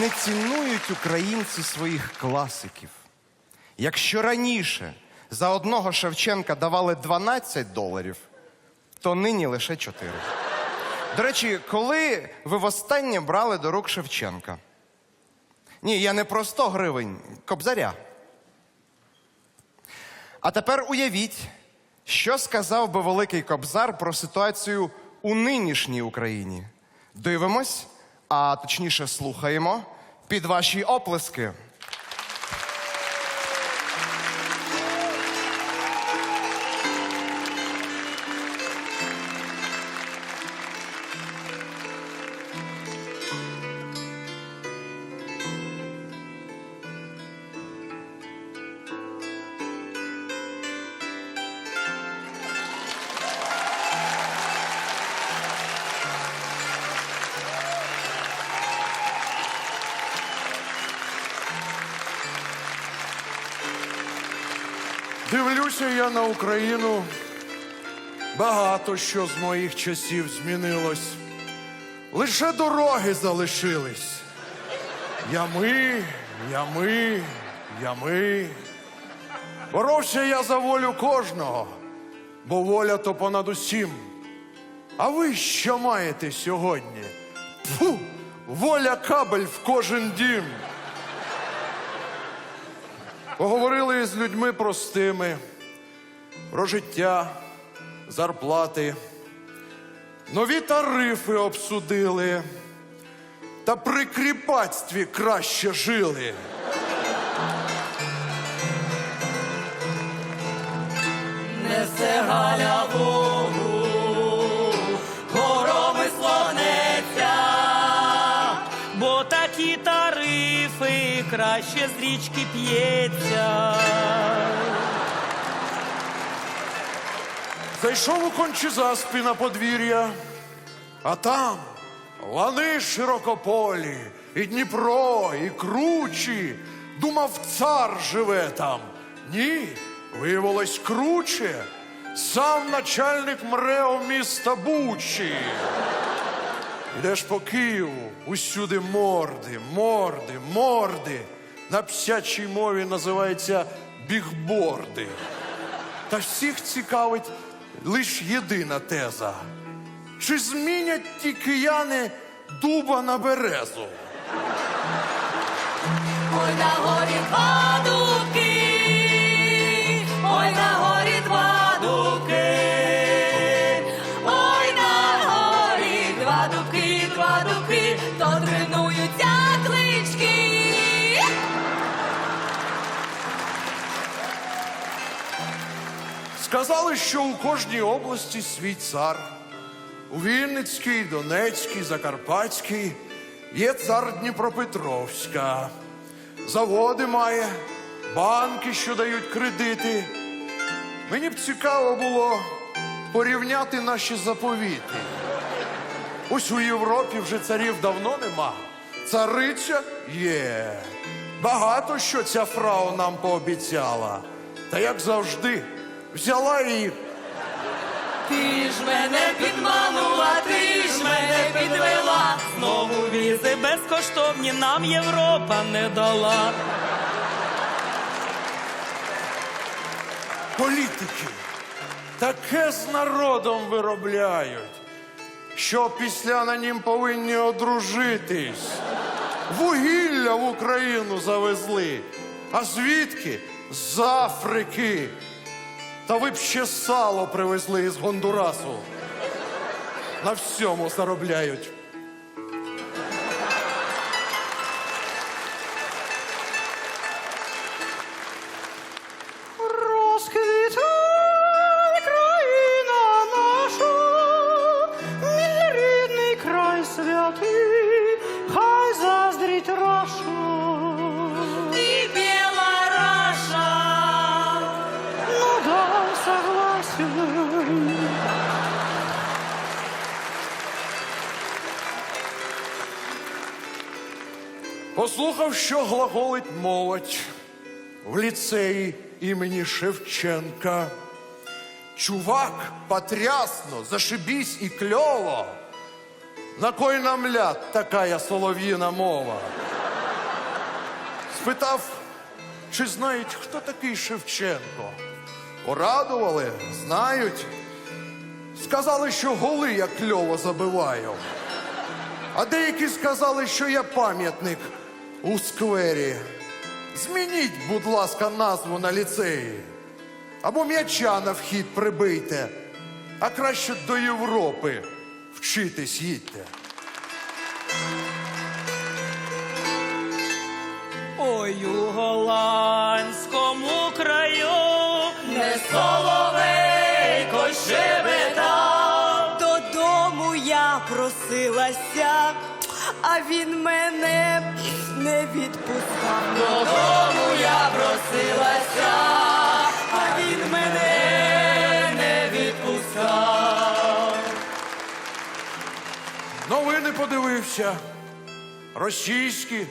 Не цінують українці своїх класиків. Якщо раніше за одного Шевченка давали 12 доларів, то нині лише 4. До речі, коли ви востаннє брали до рук Шевченка? Ні, я не про 100 гривень, кобзаря. А тепер уявіть, що сказав би великий кобзар про ситуацію у нинішній Україні. Дивимось, а точніше слухаємо під ваші оплески. Дивлюся я на Україну. Багато що з моїх часів змінилось. Лише дороги залишились. Ями, ями, ями. Боровся я за волю кожного, бо воля то понад усім. А ви що маєте сьогодні? Фу, воля кабель в кожен дім. Поговорили з людьми простими про життя, зарплати, нові тарифи обсудили, та при кріпацтві краще жили. Несе Галя Богу, гороми слонеться, бо такі тарифи краще з річки п'ється. Зайшов у кончезаспі на подвір'я, а там лани широкополі, і Дніпро, і кручі. Думав, цар живе там. Ні, виявилось круче. Сам начальник МРЕО міста Бучі. Йдеш по Києву, усюди морди, морди, морди. На псячій мові називається бігборди. Та всіх цікавить лише єдина теза. Чи змінять ті кияни дуба на березу? Ой, на горі два дубки, ой, на горі два дубки, ой, на горі два дубки, два дубки, то тренуються клички. Сказали, що у кожній області свій цар. У Вінницькій, Донецькій, Закарпатській є цар Дніпропетровська. Заводи має, банки, що дають кредити. Мені б цікаво було порівняти наші заповіти. Ось у Європі вже царів давно нема. Цариця є. Багато що ця фрау нам пообіцяла. Та як завжди, взяла і Ти ж мене підманула, ти ж мене підвела. Знову візи безкоштовні нам Європа не дала. політики таке з народом виробляють, що після на нім повинні одружитись. Вугілля в Україну завезли. А звідки? З Африки. Та ви б ще сало привезли із Гондурасу. На всьому заробляють. Послухав, що глаголить молодь в ліцеї імені Шевченка. Чувак, потрясно, зашибісь і кльово. На кой нам ляд такая солов'їна мова? Спитав, чи знають, хто такий Шевченко. Порадували, знають. Сказали, що голи я кльово забиваю. А деякі сказали, що я пам'ятник у сквері. Змініть, будь ласка, назву на ліцеї. Або м'яча на вхід прибийте, а краще до Європи вчитись їдьте. Ой, у голландському краю не соловейко щебетав. Додому я просилася, а він мене не відпускав. Додому я просилася, а він мене не відпускав. Новини подивився. Російські,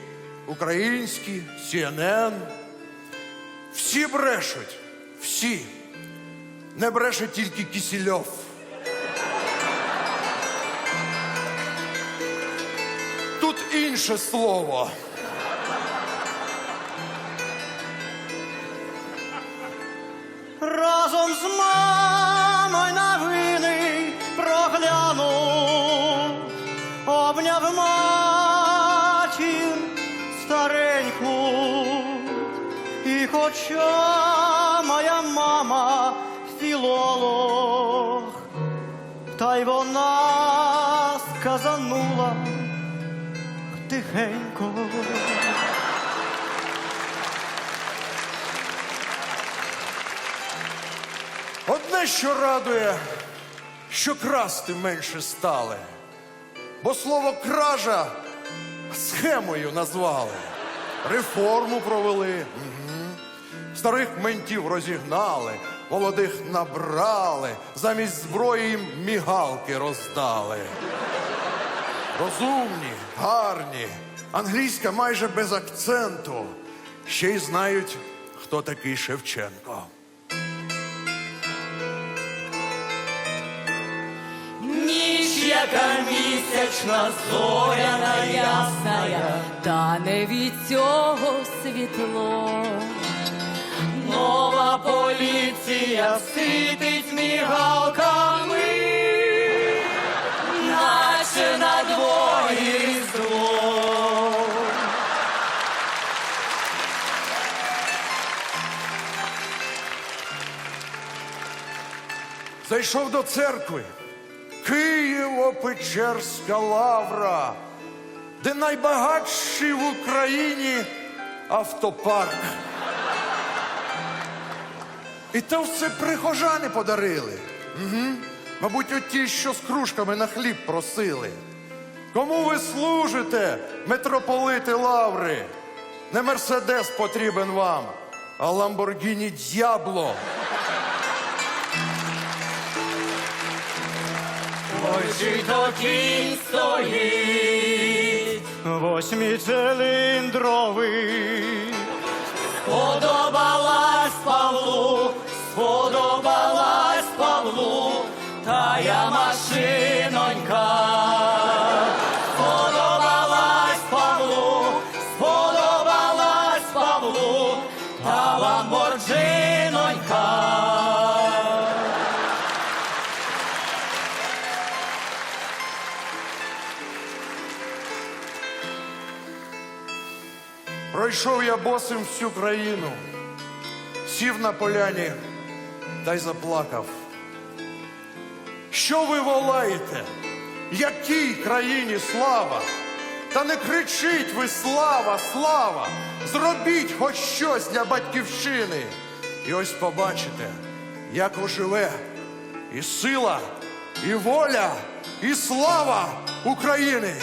українські, CNN. Всі брешуть. Всі. Не бреше тільки Кісільов. Інше слово. Разом з мамою новини проглянув, обняв матір стареньку, і хоча моя мама філолог, та й вона сказанула тихенько. Одне, що радує, що красти менше стали. Бо слово кража схемою назвали. Реформу провели. Мгм. Старих ментів розігнали, молодих набрали, замість зброї їм мігалки роздали. Розумні, гарні, англійська майже без акценту. Ще й знають, хто такий Шевченко. Ніч, яка місячна, зоряна ясная, Та не від цього світло. нова поліція ситить мігалками, Зайшов до церкви. Києво-Печерська лавра, де найбагатший в Україні автопарк. І то все прихожани подарили. Угу. Мабуть, оті, що з кружками на хліб просили. Кому ви служите, митрополити лаври? Не мерседес потрібен вам, а Ламборгіні Д'ябло. То кінь стоїть, Восьмициліндровий, сподобалась Павлу, сподобалась Павлу, тая машинонька. Пройшов я босим всю країну, сів на поляні та й заплакав. Що ви волаєте? Якій країні слава? Та не кричіть ви слава, слава! Зробіть хоч щось для батьківщини. І ось побачите, як оживе і сила, і воля, і слава України.